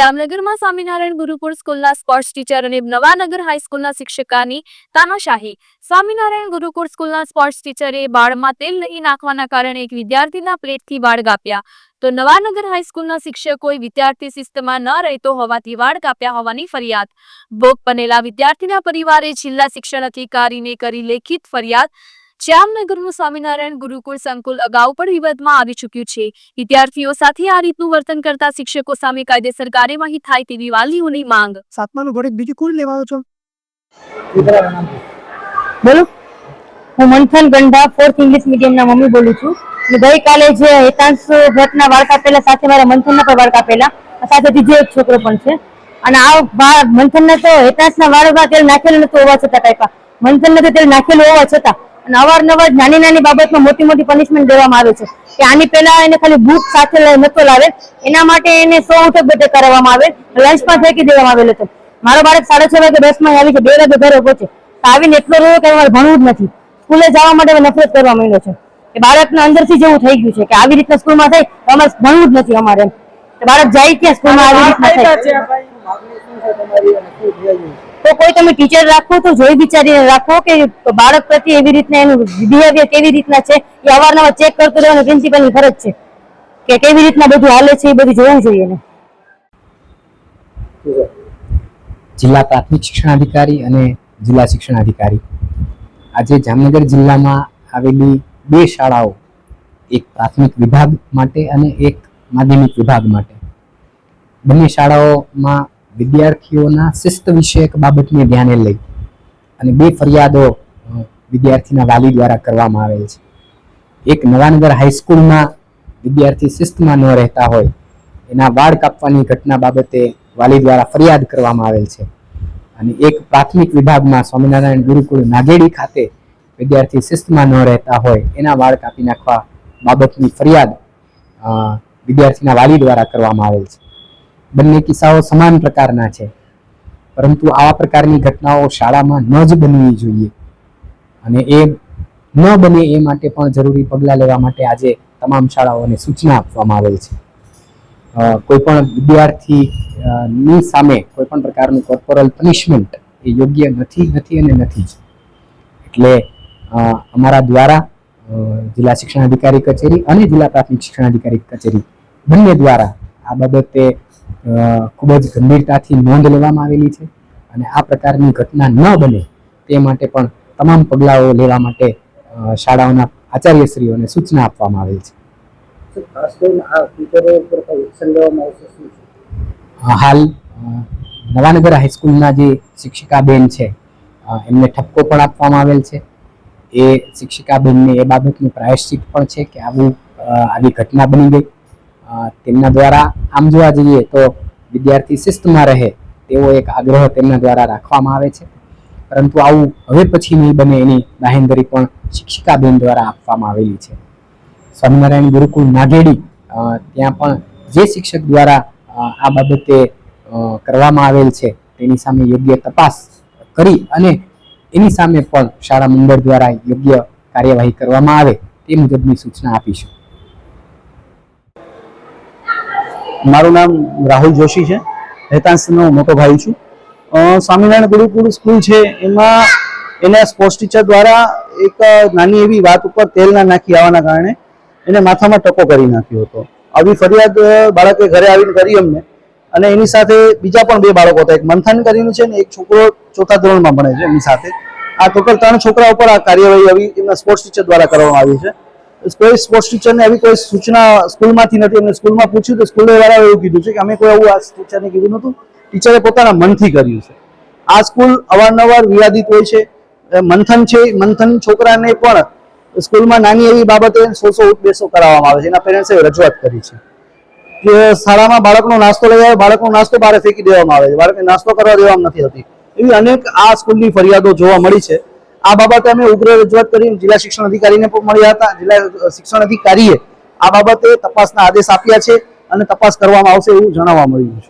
જામનગરમાં સ્વામિનારાયણ ગુરુકુળ સ્કૂલના sports teacher અને નવાનગર હાઈસ્કૂલના શિક્ષકાની તાનાશાહી. સ્વામિનારાયણ ગુરુકુળ સ્કૂલના સ્પોર્ટ્સ ટીચરે બાળમાં તેલ નહીં નાખવાના કારણે એક વિદ્યાર્થીના પ્લેટથી વાળ કાપ્યા. તો નવાનગર હાઈસ્કૂલના શિક્ષકોએ વિદ્યાર્થી શિસ્તમાં ન રહેતો હોવાથી વાળ કાપ્યા હોવાની ફરિયાદ. ભોગ બનેલા વિદ્યાર્થીના પરિવારે જિલ્લા શિક્ષણ અધિકારીને કરી લેખિત ફરિયાદ. જામનગરનું સ્વામિનારાયણ ગુરુકુળ સંકુલ અગાઉ પણ વિવાદમાં આવી ચૂક્યું છે. વિદ્યાર્થીઓ સાથે આ રીતનું વર્તન કરતા શિક્ષકો સામે કાયદેસર કાર્યવાહી થાય તેવી વાલીઓની માંગ. સાતમાનું ગણિત બીજું કોણ લેવાનો છો? બોલો. હું મંથન ગંડા ફોર્થ ઇંગ્લિશ મીડિયમના મમ્મી બોલું છું. અને ગઈકાલે જે હેતાંશ ભટ્ટના વાળ કાપેલા સાથે મારા મંથનના પણ વાળ કાપેલા સાથે બીજો એક છોકરો પણ છે. અને આ મંથનના તો હેતાંશના વાળમાં તેલ નાખેલું નતું હોવા છતાં કાપ્યા મંથન તો તેલ નાખેલું હોવા છતાં. અવારનવાર નાની નાની બાબતમાં મોટી મોટી પનિશમેન્ટ દેવામાં આવે છે. કે આની પહેલા એને ખાલી બુક સાથે નતો લાવે. એના માટે એને સો ઉઠક બધે કરાવવામાં આવે. લંચ પણ ફેંકી દેવામાં આવેલો હતો. મારો બાળક સાડા છ વાગે દસમાં આવી છે. બે વાગે ઘરે પહોંચે તો આવીને એટલો રહ્યો કે અમારે ભણવું જ નથી. સ્કૂલે જવા માટે નફરત કરવા માંડ્યો છે. કે બાળકને અંદરથી જેવું થઈ ગયું છે કે આવી રીતના સ્કૂલમાં થાય તો અમારે ભણવું જ નથી અમારે બાળક જાય ક્યાં સ્કૂલમાં આવી રીતના થાય? તો કોઈ તમે ટીચર રાખો તો જોઈ વિચારીને રાખો કે બાળક પ્રત્યે એવી રીતના એનું બિહેવિયર કેવી રીતના છે, એ અવારનવાર ચેક કરતું રહેવાનું પ્રિન્સિપલની ફરજ છે કે કેવી રીતના બધું હાલે છે એ બધું જોવું જોઈએ ને જિલ્લા પ્રાથમિક શિક્ષણાધિકારી અને જિલ્લા શિક્ષણાધિકારી આજે જામનગર જિલ્લામાં આવેલી બે શાળાઓ, એક પ્રાથમિક વિભાગ માટે અને એક માધ્યમિક વિભાગ માટે. બંને શાળાઓમાં વિદ્યાર્થીઓના શિસ્ત વિષયક બાબતને ધ્યાને લઈ અને બે ફરિયાદો વિદ્યાર્થીના વાલી દ્વારા કરવામાં આવેલ છે. એક નવાનગર હાઈસ્કૂલમાં વિદ્યાર્થી શિસ્તમાં ન રહેતા હોય, એના વાળ કાપવાની ઘટના બાબતે વાલી દ્વારા ફરિયાદ કરવામાં આવેલ છે. અને એક પ્રાથમિક વિભાગમાં સ્વામિનારાયણ ગુરુકુળ નાગેડી ખાતે વિદ્યાર્થી શિસ્તમાં ન રહેતા હોય, એના વાળ કાપી નાખવા બાબતની ફરિયાદ વિદ્યાર્થીના વાલી દ્વારા કરવામાં આવેલ છે. બંને કિસ્સાઓ સમાન પ્રકારના છે. પરંતુ આવા પ્રકારની ઘટનાઓ શાળામાં ન જ બનવી જોઈએ. અને એ ન બને એ માટે પણ જરૂરી પગલાં લેવા માટે આજે તમામ શાળાઓને સૂચના આપવામાં આવેલ છે. કોઈ પણ વિદ્યાર્થી ની સામે કોઈ પણ પ્રકારનું કોર્પોરલ પનિશમેન્ટ એ યોગ્ય નથી નથી અને નથી જ. એટલે અમારા દ્વારા જિલ્લા શિક્ષણાધિકારી કચેરી અને જિલ્લા પ્રાથમિક શિક્ષણાધિકારી કચેરી બંને દ્વારા આ બાબતે ખૂબ જ ગંભીરતાથી નોંધ લેવામાં આવેલી છે અને આ પ્રકારની ઘટના ન બને તે માટે પણ તમામ પગલાઓ લેવા માટે શાળાઓના આચાર્યશ્રીઓને સૂચના આપવામાં આવેલ છે. હાલ નવાનગર હાઈસ્કૂલના જે શિક્ષિકાબેન છે એમને ઠપકો પણ આપવામાં આવેલ છે. એ શિક્ષિકાબેનને એ બાબતનું પ્રાયશ્ચિત પણ છે કે આવું આવી ઘટના બની ગઈ. તેમના દ્વારા આમ જોવા જઈએ તો વિદ્યાર્થી શિસ્તમાં રહે તેવો એક આગ્રહ તેમના દ્વારા રાખવામાં આવે છે. પરંતુ આવું હવે પછી નહીં બને એની બાહેંધરી પણ શિક્ષિકાબેન દ્વારા આપવામાં આવેલી છે. સ્વામિનારાયણ ગુરુકુળ નાગેડી ત્યાં પણ જે શિક્ષક દ્વારા આ બાબતે કરવામાં આવેલ છે તેની સામે યોગ્ય તપાસ કરી અને એની સામે પણ શાળા મંડળ દ્વારા યોગ્ય કાર્યવાહી કરવામાં આવે તે મુજબની સૂચના આપીશું. મારું નામ રાહુલ જોશી છે. હેતાંશનો મોટો ભાઈ છું. સ્વામિનારાયણ ગુરુકુળ સ્કૂલ છે. એમાં એના સ્પોર્ટ્સ ટીચર દ્વારા એક નાની એવી વાત ઉપર તેલ ના નાખી આવવાના કારણે એને માથામાં ટકો કરી નાખ્યો હતો. આવી ફરિયાદ બાળકે ઘરે આવીને કરી અમને. અને એની સાથે બીજા પણ બે બાળકો હતા. એક મંથન કરીને છે ને એક છોકરો ચોથા ધોરણમાં ભણે છે એની સાથે. આ ટોટલ ત્રણ છોકરા ઉપર આ કાર્યવાહી આવી એમના સ્પોર્ટ્સ ટીચર દ્વારા કરવામાં આવી છે. કોઈ સ્પોર્ટ્સ ટીચરને આવી કોઈ સૂચના સ્કૂલમાંથી નથી. એમને સ્કૂલમાં પૂછ્યું તો સ્કૂલ વાળાએ એવું કીધું છે કે અમે કોઈ આવું આ ટીચરને કીધું નહોતું. ટીચરે પોતાના મનથી કર્યું છે. આ સ્કૂલ અવારનવાર વિવાદિત હોય છે. મંથન છે, મંથન છોકરાને પણ સ્કૂલમાં નાની એવી બાબતે સો સો બેસો કરાવવામાં આવે છે. એના પેરેન્ટ્સે રજૂઆત કરી છે. કે શાળામાં બાળકનો નાસ્તો લઈ આવે, બાળકનો નાસ્તો બહાર ફેંકી દેવામાં આવે છે. બાળકને નાસ્તો કરવા દેવામાં નથી આવતી. એવી અનેક આ સ્કૂલની ફરિયાદો જોવા મળી છે. આ બાબતે અમે ઉગ્ર રજૂઆત કરી જિલ્લા શિક્ષણ અધિકારીને પણ મળ્યા હતા. જિલ્લા શિક્ષણ અધિકારીએ આ બાબતે તપાસના આદેશ આપ્યા છે અને તપાસ કરવામાં આવશે એવું જણાવવા મળ્યું છે.